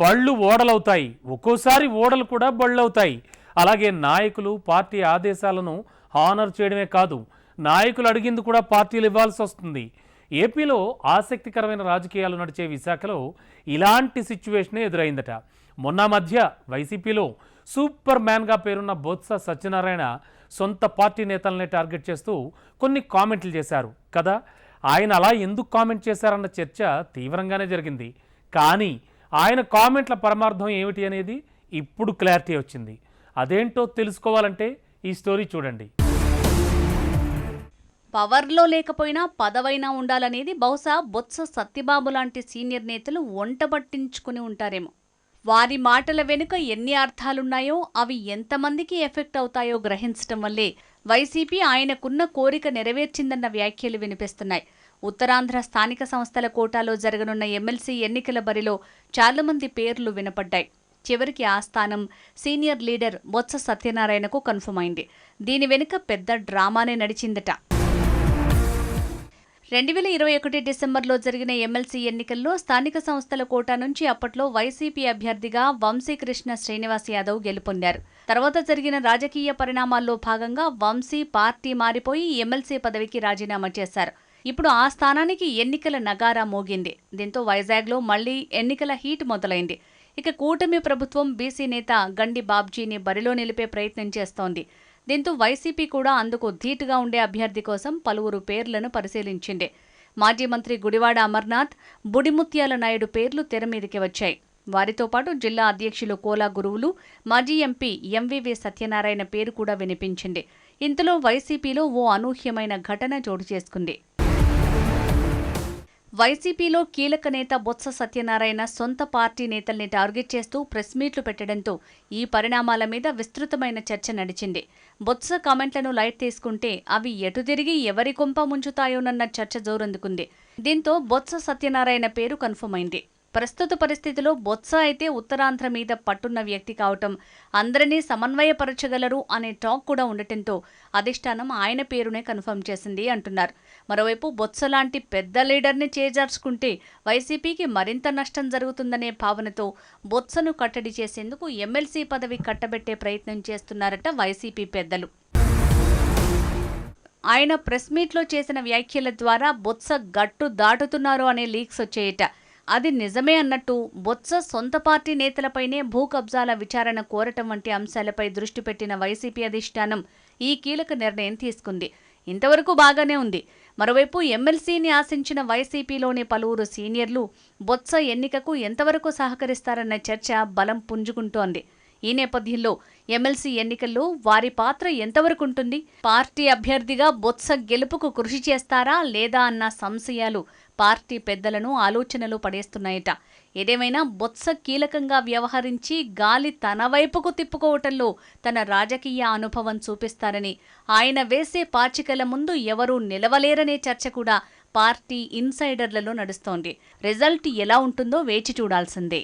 బళ్ళు ఓడలవుతాయి. ఒక్కోసారి ఓడలు కూడా బళ్ళవుతాయి. అలాగే నాయకులు పార్టీ ఆదేశాలను హానర్ చేయడమే కాదు నాయకులు అడిగింది కూడా పార్టీలు ఇవ్వాల్సి వస్తుంది. ఏపీలో ఆసక్తికరమైన రాజకీయాలు నడిచే విశాఖలో ఇలాంటి సిచ్యువేషనే ఎదురైందట. మొన్న మధ్య వైసీపీలో సూపర్ మ్యాన్గా పేరున్న బొత్స సత్యనారాయణ సొంత పార్టీ నేతలనే టార్గెట్ చేస్తూ కొన్ని కామెంట్లు చేశారు. కదా ఆయన అలా ఎందుకు కామెంట్ చేశారన్న చర్చ తీవ్రంగానే జరిగింది. కానీ ఆయన కామెంట్ల పరమార్థం ఏమిటి అనేది ఇప్పుడు క్లారిటీ వచ్చింది. అదేంటో తెలుసుకోవాలంటే ఈ స్టోరీ చూడండి. పవర్లో లేకపోయినా పదవైనా ఉండాలనేది బహుశా బొత్స సత్యబాబు లాంటి సీనియర్ నేతలు వంట పట్టించుకుని ఉంటారేమో. వారి మాటల వెనుక ఎన్ని అర్థాలున్నాయో అవి ఎంతమందికి ఎఫెక్ట్ అవుతాయో గ్రహించటం వల్లే వైసీపీ ఆయనకున్న కోరిక నెరవేర్చిందన్న వ్యాఖ్యలు వినిపిస్తున్నాయి. ఉత్తరాంధ్ర స్థానిక సంస్థల కోటాలో జరగనున్న ఎమ్మెల్సీ ఎన్నికల బరిలో చాలామంది పేర్లు వినపడ్డాయి. చివరికి ఆ స్థానం సీనియర్ లీడర్ బొత్స సత్యనారాయణకు కన్ఫర్మ్ అయింది. దీని వెనుక పెద్ద డ్రామానే నడిచిందట. రెండు వేల ఇరవై ఒకటి డిసెంబర్లో జరిగిన ఎమ్మెల్సీ ఎన్నికల్లో స్థానిక సంస్థల కోటా నుంచి అప్పట్లో వైసీపీ అభ్యర్థిగా వంశీకృష్ణ శ్రీనివాస్ యాదవ్ గెలుపొందారు. తర్వాత జరిగిన రాజకీయ పరిణామాల్లో భాగంగా వంశీ పార్టీ మారిపోయి ఎమ్మెల్సీ పదవికి రాజీనామా చేశారు. ఇప్పుడు ఆ స్థానానికి ఎన్నికల నగారా మోగింది. దీంతో వైజాగ్లో మళ్ళీ ఎన్నికల హీట్ మొదలైంది. ఇక కూటమి ప్రభుత్వం బీసీ నేత గండి బాబ్జీని బరిలో నిలిపే ప్రయత్నం చేస్తోంది. దీంతో వైసీపీ కూడా అందుకు ధీటుగా ఉండే అభ్యర్థి కోసం పలువురు పేర్లను పరిశీలించింది. మాజీ మంత్రి గుడివాడ అమర్నాథ్ బుడిముత్యాల నాయుడు పేర్లు తెర మీదకి వచ్చాయి. వారితో పాటు జిల్లా అధ్యక్షులు కోలా గురువులు మాజీ ఎంపీ ఎంవివి సత్యనారాయణ పేరు కూడా వినిపించింది. ఇంతలో వైసీపీలో ఓ అనూహ్యమైన ఘటన చోటు చేసుకుంది. వైసీపీలో కీలక నేత బొత్స సత్యనారాయణ సొంత పార్టీ నేతల్ని టార్గెట్ చేస్తూ ప్రెస్ మీట్లు పెట్టడంతో ఈ పరిణామాల మీద విస్తృతమైన చర్చ నడిచింది. బొత్స కామెంట్లను లైట్ తీసుకుంటే అవి ఎటు తిరిగి ఎవరి కొంప ముంచుతాయోనన్న చర్చ జోరందుకుంది. దీంతో బొత్స సత్యనారాయణ పేరు కన్ఫర్మ్ అయింది. ప్రస్తుత పరిస్థితిలో బొత్స అయితే ఉత్తరాంధ్ర మీద పట్టున్న వ్యక్తి కావటం అందరినీ సమన్వయపరచగలరు అనే టాక్ కూడా ఉండటంతో అధిష్టానం ఆయన పేరునే కన్ఫర్మ్ చేసింది అంటున్నారు. మరోవైపు బొత్స లాంటి పెద్ద లీడర్ని చేజార్చుకుంటే వైసీపీకి మరింత నష్టం జరుగుతుందనే భావనతో బొత్సను కట్టడి చేసేందుకు ఎమ్మెల్సీ పదవి కట్టబెట్టే ప్రయత్నం చేస్తున్నారట వైసీపీ పెద్దలు. ఆయన ప్రెస్ మీట్లో చేసిన వ్యాఖ్యల ద్వారా బొత్స గట్టు దాటుతున్నారు అనే లీక్స్ వచ్చేయట. అది నిజమే అన్నట్టు బొత్స సొంత పార్టీ నేతలపైనే భూ కబ్జాల విచారణ కోరటం వంటి అంశాలపై దృష్టి పెట్టిన వైసీపీ అధిష్టానం ఈ కీలక నిర్ణయం తీసుకుంది. ఇంతవరకు బాగానే ఉంది. మరోవైపు ఎమ్మెల్సీని ఆశించిన వైసీపీలోని పలువురు సీనియర్లు బొత్స ఎన్నికకు ఎంతవరకు సహకరిస్తారన్న చర్చ బలం పుంజుకుంటోంది. ఈ నేపథ్యంలో ఎమ్మెల్సీ ఎన్నికల్లో వారి పాత్ర ఎంతవరకు ఉంటుంది? పార్టీ అభ్యర్థిగా బొత్స గెలుపుకు కృషి చేస్తారా లేదా అన్న సంశయాలు పార్టీ పెద్దలను ఆలోచనలు పడేస్తున్నాయట. ఏదేమైనా బొత్స కీలకంగా వ్యవహరించి గాలి తన వైపుకు తిప్పుకోవటంలో తన రాజకీయ అనుభవం చూపిస్తారని ఆయన వేసే పాచికల ముందు ఎవరూ నిలవలేరనే చర్చ కూడా పార్టీ ఇన్సైడర్లలో నడుస్తోంది. రిజల్ట్ ఎలా ఉంటుందో వేచి చూడాల్సిందే.